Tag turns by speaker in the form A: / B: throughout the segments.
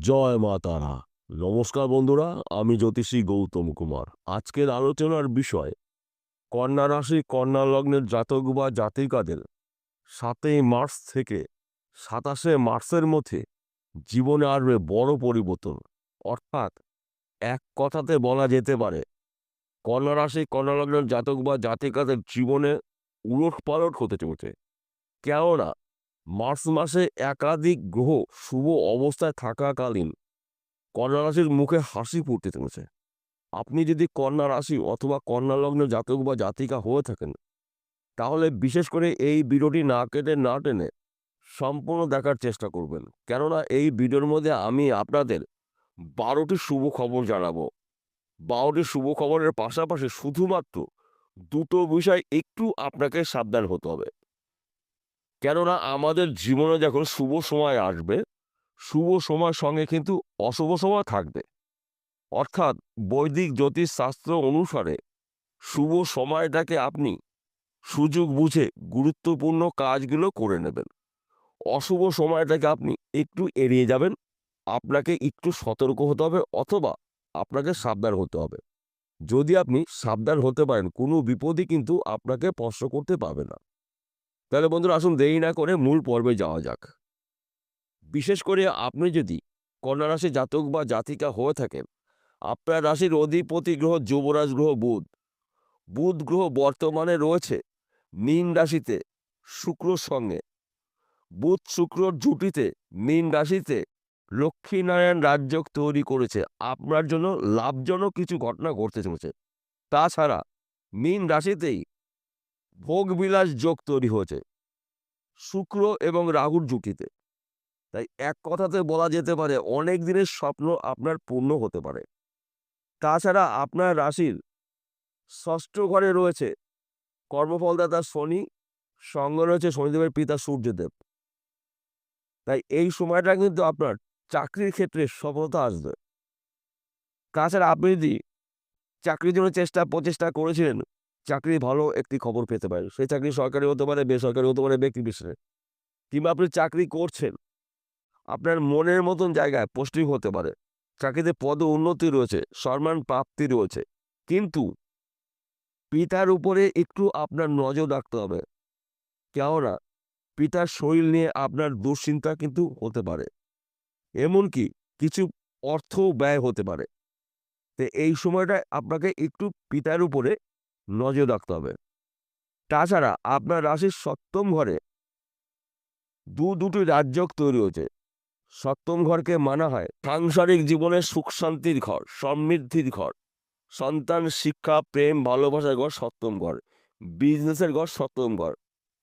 A: জয় মা তারা। নমস্কার বন্ধুরা, আমি জ্যোতিষী গৌতম কুমার। আজকের আলোচনার বিষয়, কন্যা রাশি, কন্যা লগ্নের জাতক বা জাতিকাদের সাতই মার্চ থেকে সাতাশে মার্চের মধ্যে জীবনে আসবে বড় পরিবর্তন। অর্থাৎ এক কথাতে বলা যেতে পারে, কন্যা রাশি, কন্যা লগ্নের জাতক বা জাতিকাদের জীবনে উলট পালট হতে চলছে। কেননা মার্চ মাসে একাধিক গ্রহ শুভ অবস্থায় থাকাকালীন কন্যা রাশির মুখে হাসি ফুটতে চলেছে আপনি যদি কন্যা রাশি অথবা কন্যা লগ্ন জাতক বা জাতিকা হয়ে থাকেন, তাহলে বিশেষ করে এই ভিডিওটি না কেটে না টেনে সম্পূর্ণ দেখার চেষ্টা করবেন। কেননা এই ভিডিওর মধ্যে আমি আপনাদের বারোটি শুভ খবর জানাব। বারোটি শুভ খবরের পাশাপাশি শুধুমাত্র দুটো বিষয় একটু আপনাকে সাবধান হতে হবে। কেননা আমাদের জীবনে যখন শুভ সময় আসবে, শুভ সময়ের সঙ্গে কিন্তু অশুভ সময় থাকবে। অর্থাৎ বৈদিক জ্যোতিষ শাস্ত্র অনুসারে শুভ সময়টাকে আপনি সুযোগ বুঝে গুরুত্বপূর্ণ কাজগুলো করে নেবেন। অশুভ সময়টাকে আপনি একটু এড়িয়ে যাবেন, আপনাকে একটু সতর্ক হতে হবে অথবা আপনাকে সাবধান হতে হবে। যদি আপনি সাবধান হতে পারেন, কোনো বিপদই কিন্তু আপনাকে স্পর্শ করতে পারবে না। তাহলে বন্ধুরা আসুন দেরি না করে মূল পর্বে যাওয়া যাক। বিশেষ করে আপনি যদি কন্যা রাশি জাতক বা জাতিকা হয়ে থাকেন, আপনার রাশির অধিপতি গ্রহ যুবরাজ গ্রহ বুধ। বুধ গ্রহ বর্তমানে রয়েছে মীন রাশিতে শুক্রর সঙ্গে। বুধ শুক্রর জুটিতে মীন রাশিতে লক্ষ্মীনারায়ণ রাজযোগ তৈরি করেছে। আপনার জন্য লাভজনক কিছু ঘটনা ঘটতে চলেছে। তাছাড়া মীন রাশিতেই ভোগবিলাস যোগ তৈরি হয়েছে। শুক্র এবং রাহুর জুটিতে তাই এক কথাতে বলা যেতে পারে, অনেক দিনের স্বপ্ন আপনার পূর্ণ হতে পারে। তাছাড়া আপনার রাশির ষষ্ঠ ঘরে রয়েছে কর্মফলদাতা শনি, সঙ্গে রয়েছে শনিদেবের পিতা সূর্যদেব। তাই এই সময়টা কিন্তু আপনার চাকরির ক্ষেত্রে সফলতা আসবে। তাছাড়া আপনি যদি চাকরির জন্য চেষ্টা, প্রচেষ্টা করেছিলেন চাকরি ভালো একটি খবর পেতে পারেন। সেই চাকরি সরকারি হতে পারে, বেসরকারি হতে পারে, ব্যক্তি বিশেষে। কিংবা আপনি চাকরি করছেন, আপনার মনের মতন জায়গায় পোস্টিং হতে পারে। চাকরিতে পদ উন্নতি রয়েছে, সম্মান প্রাপ্তি রয়েছে। কিন্তু পিতার উপরে একটু আপনার নজর রাখতে হবে। কেননা পিতার শরীর নিয়ে আপনার দুশ্চিন্তা কিন্তু হতে পারে। এমনকি কিছু অর্থ ব্যয় হতে পারে। তো এই সময়টা আপনাকে একটু পিতার উপরে নজর রাখতে হবে। তাছাড়া আপনার রাশির সপ্তম ঘরে দু দুটি রাজ্যক তৈরি হয়েছে। সপ্তম ঘরকে মানা হয় সাংসারিক জীবনের সুখ শান্তির ঘর, সমৃদ্ধির ঘর। সন্তান, শিক্ষা, প্রেম, ভালোবাসার ঘর সপ্তম ঘর। বিজনেসের ঘর সপ্তম ঘর।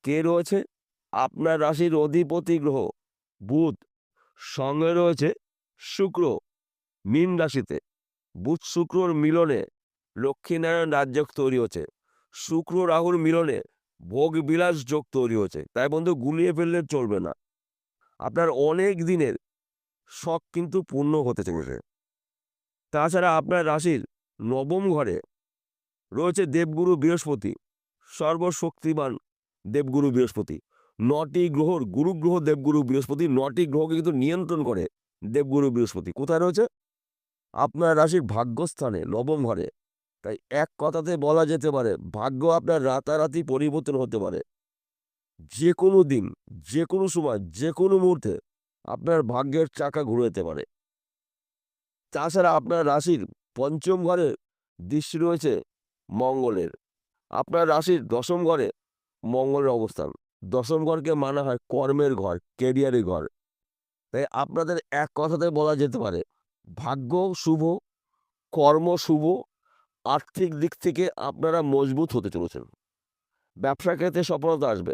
A: কে রয়েছে? আপনার রাশির অধিপতি গ্রহ, বুধ। সঙ্গে রয়েছে শুক্র, মীন রাশিতে। বুধ শুক্রর মিলনে লক্ষ্মীনারায়ণ রাজযোগ তৈরি হচ্ছে। শুক্র, রাহুর মিলনে ভোগ বিলাস যোগ তৈরি হচ্ছে। তাই বন্ধু, গুলিয়ে ফেললে চলবে না। আপনার অনেক দিনের শখ কিন্তু পূর্ণ হতে চলেছে। তাছাড়া আপনার রাশির নবম ঘরে রয়েছে দেবগুরু বৃহস্পতি। সর্বশক্তিমান দেবগুরু বৃহস্পতি। নটি গ্রহর গুরু গ্রহ দেবগুরু বৃহস্পতি। নটি গ্রহকে কিন্তু নিয়ন্ত্রণ করে দেবগুরু বৃহস্পতি। কোথায় রয়েছে? আপনার রাশির ভাগ্যস্থানে নবম ঘরে। তাই এক কথাতে বলা যেতে পারে, ভাগ্য আপনার রাতারাতি পরিবর্তন হতে পারে। যে কোনো দিন যে কোনো সময় যে কোনো মুহূর্তে আপনার ভাগ্যের চাকা ঘুরে যেতে পারে। তাছাড়া আপনার রাশির পঞ্চম ঘরে দৃষ্টি রয়েছে মঙ্গলের। আপনার রাশির দশম ঘরে মঙ্গলের অবস্থান। দশম ঘরকে মানা হয় কর্মের ঘর কেরিয়ারের ঘর। তাই আপনাদের এক কথাতে বলা যেতে পারে, ভাগ্য শুভ, কর্ম শুভ আর্থিক দিক থেকে আপনারা মজবুত হতে চলেছেন। ব্যবসা ক্ষেত্রে সফলতা আসবে।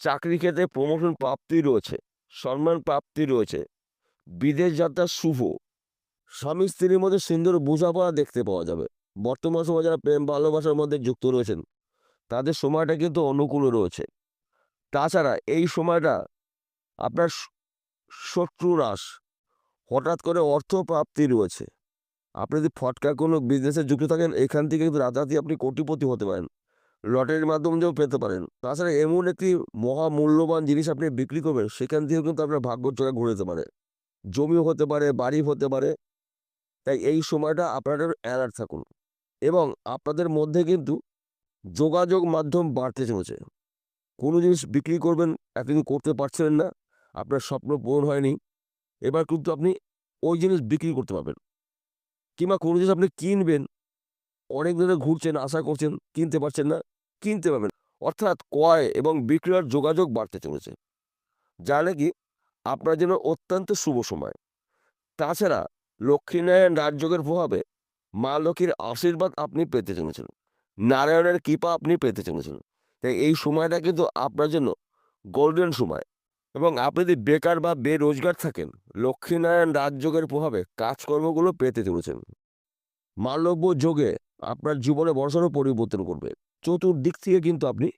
A: চাকরি ক্ষেত্রে প্রমোশন প্রাপ্তি রয়েছে, সম্মান প্রাপ্তি রয়েছে। বিদেশ যাত্রা শুভ। স্বামী স্ত্রীর মধ্যে সুন্দর বোঝাপড়া দেখতে পাওয়া যাবে। বর্তমান সময় যারা প্রেম ভালোবাসার মধ্যে যুক্ত রয়েছেন, তাদের সময়টা কিন্তু অনুকূল রয়েছে। তাছাড়া এই সময়টা আপনার শত্রু হ্রাস হঠাৎ করে অর্থ প্রাপ্তি রয়েছে। আপনি যদি ফটকা কোনো বিজনেসে যুক্ত থাকেন, এখান থেকে কিন্তু রাতারাতি আপনি কোটিপতি হতে পারেন। লটারির মাধ্যমেও পেতে পারেন। তাছাড়া এমন একটি মহা মূল্যবান জিনিস আপনি বিক্রি করবেন, সেখান থেকেও কিন্তু আপনার ভাগ্য চোখে ঘুরে যেতে পারে। জমিও হতে পারে বাড়ি হতে পারে। তাই এই সময়টা আপনারা অ্যালার্ট থাকুন। এবং আপনাদের মধ্যে কিন্তু যোগাযোগ মাধ্যম বাড়তে চলেছে। কোনো জিনিস বিক্রি করবেন, এতদিন করতে পারছিলেন না, আপনার স্বপ্ন পূরণ হয়নি। এবার কিন্তু আপনি ওই জিনিস বিক্রি করতে পারবেন। কিংবা কোনো জিনিস আপনি কিনবেন, অনেক ধরে ঘুরছেন, আশা করছেন, কিনতে পারছেন না, কিনতে পারবেন অর্থাৎ ক্রয় এবং বিক্রয়ের যোগাযোগ বাড়তে চলেছে। যা নাকি আপনার জন্য অত্যন্ত শুভ সময়। তাছাড়া লক্ষ্মীনারায়ণ রাজযোগের প্রভাবে মা লক্ষ্মীর আশীর্বাদ আপনি পেতে চলেছেন। নারায়ণের কৃপা আপনি পেতে চলেছেন। তাই এই সময়টা কিন্তু আপনার জন্য গোল্ডেন সময়। এবং আপনি যদি বেকার বা বেরোজগার থাকেন, লক্ষ্মীনারায়ণ রাজযোগের প্রভাবে কাজকর্মগুলো পেতে চলেছেন। মালব্য যোগে আপনার জীবনে বড়সড় পরিবর্তন করবে চতুর্দিক থেকে কিন্তু আপনি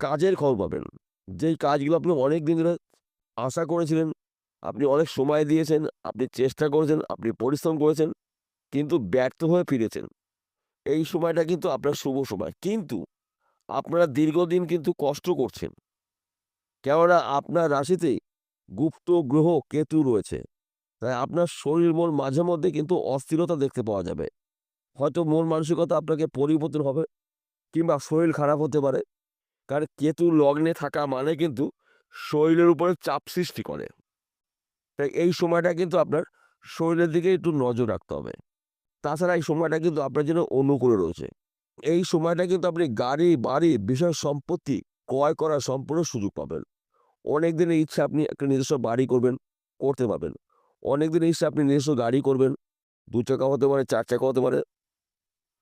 A: কাজের খবর পাবেন। যেই কাজগুলো আপনি অনেক দিন ধরে আশা করেছিলেন, আপনি অনেক সময় দিয়েছেন, আপনি চেষ্টা করেছেন, আপনি পরিশ্রম করেছেন, কিন্তু ব্যর্থ হয়ে ফিরেছেন। এই সময়টা কিন্তু আপনার শুভ সময়। কিন্তু আপনারা দীর্ঘদিন কিন্তু কষ্ট করছেন। কেননা আপনার রাশিতেই গুপ্ত গ্রহ কেতু রয়েছে। তাই আপনার শরীর, মন মাঝে মধ্যে কিন্তু অস্থিরতা দেখতে পাওয়া যাবে। হয়তো মন মানসিকতা আপনাকে পরিবর্তন হবে কিংবা শরীর খারাপ হতে পারে। কারণ কেতু লগ্নে থাকা মানে কিন্তু শরীরের উপরে চাপ সৃষ্টি করে। তাই এই সময়টা কিন্তু আপনার শরীরের দিকে একটু নজর রাখতে হবে। তাছাড়া এই সময়টা কিন্তু আপনার জন্য অনুকূলে রয়েছে। এই সময়টা কিন্তু আপনি গাড়ি, বাড়ি বিষয় সম্পত্তি ক্রয় করার সম্পূর্ণ সুযোগ পাবেন। অনেক দিনের ইচ্ছা আপনি একটা নিজস্ব বাড়ি করবেন, করতে পারবেন। অনেক দিনের ইচ্ছা আপনি নিজস্ব গাড়ি করবেন, দু চাকা হতে পারে, চার চাকা হতে পারে।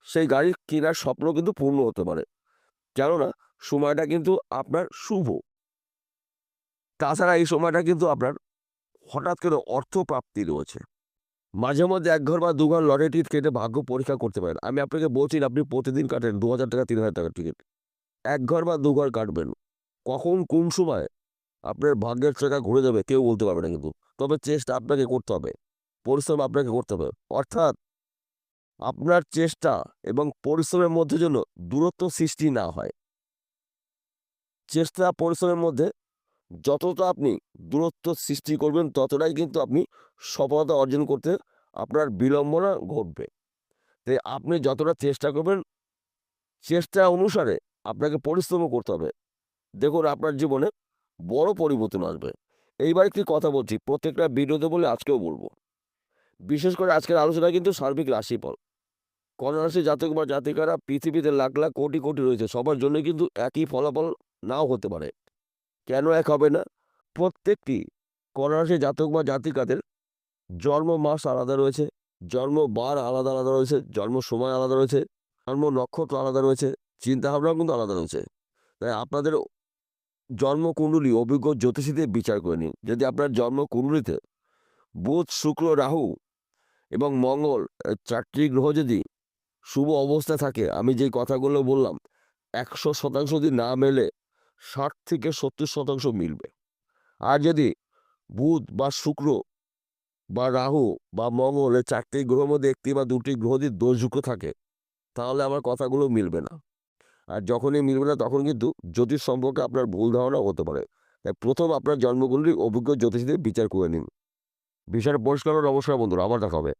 A: সেই গাড়ি কেনার স্বপ্ন কিন্তু পূর্ণ হতে পারে। কেননা সময়টা কিন্তু আপনার শুভ। তাছাড়া এই সময়টা কিন্তু আপনার হঠাৎ করে অর্থ প্রাপ্তি রয়েছে। মাঝে মধ্যে এক ঘর বা দু ঘর লটারি টিকিট কেটে ভাগ্য পরীক্ষা করতে পারেন। আমি আপনাকে বলছি আপনি প্রতিদিন কাটেন, দু হাজার টাকা, তিন হাজার টাকার টিকিট। এক ঘর বা দু ঘর কাটবেন। কখন, কোন সময়? আপনার ভাগ্যের চাকা ঘুরে যাবে, কেউ বলতে পারবে না কিন্তু। তবে চেষ্টা আপনাকে করতে হবে। পরিশ্রম আপনাকে করতে হবে। অর্থাৎ আপনার চেষ্টা এবং পরিশ্রমের মধ্যে যেন দূরত্ব সৃষ্টি না হয়। চেষ্টা পরিশ্রমের মধ্যে যতটা আপনি দূরত্ব সৃষ্টি করবেন, ততটাই কিন্তু আপনি সফলতা অর্জন করতে আপনার বিলম্বনা ঘটবে। তাই আপনি যতটা চেষ্টা করবেন, চেষ্টা অনুসারে আপনাকে পরিশ্রমও করতে হবে। দেখুন, আপনার জীবনে বড় পরিবর্তন আসবে। এইবার একটি কথা বলছি, প্রত্যেকটা ভিডিওতে বলে আজকেও বলব। বিশেষ করে আজকের আলোচনা কিন্তু সার্বিক রাশিফল। কন্যা রাশি জাতক বা জাতিকারা পৃথিবীতে লাখ লাখ কোটি কোটি রয়েছে, সবার জন্য কিন্তু একই ফলাফল নাও হতে পারে। কেন এক হবে না? প্রত্যেকটি কন্যা রাশি জাতক বা জাতিকাদের জন্ম মাস আলাদা রয়েছে, জন্ম বার আলাদা আলাদা রয়েছে, জন্ম সময় আলাদা রয়েছে, জন্ম নক্ষত্র আলাদা রয়েছে, চিন্তাভাবনাও কিন্তু আলাদা রয়েছে। তাই আপনাদের জন্মকুণ্ডলী অভিজ্ঞ জ্যোতিষীদের বিচার করে নিন। যদি আপনার জন্মকুণ্ডলিতে বুধ, শুক্র, রাহু এবং মঙ্গল চারটি গ্রহ যদি শুভ অবস্থা থাকে, আমি যে কথাগুলো বললাম, একশো শতাংশ যদি না মেলে, ষাট থেকে সত্তর শতাংশ মিলবে। আর যদি বুধ বা শুক্র বা রাহু বা মঙ্গল চারটি গ্রহের মধ্যে একটি বা দুটি গ্রহ যদি দোষযুক্ত থাকে, তাহলে আমার কথাগুলো মিলবে না। আর যখনই মিলবে না তখন কিন্তু জ্যোতিষ সম্পর্কে আপনার ভুল ধারণা হতে পারে। তাই প্রথম আপনার জন্মকুণ্ডলী অভিজ্ঞ জ্যোতিষীদের বিচার করে নিন। বিষয়টা পরিষ্কার নমস্কার বন্ধুরা, আবার দেখা হবে।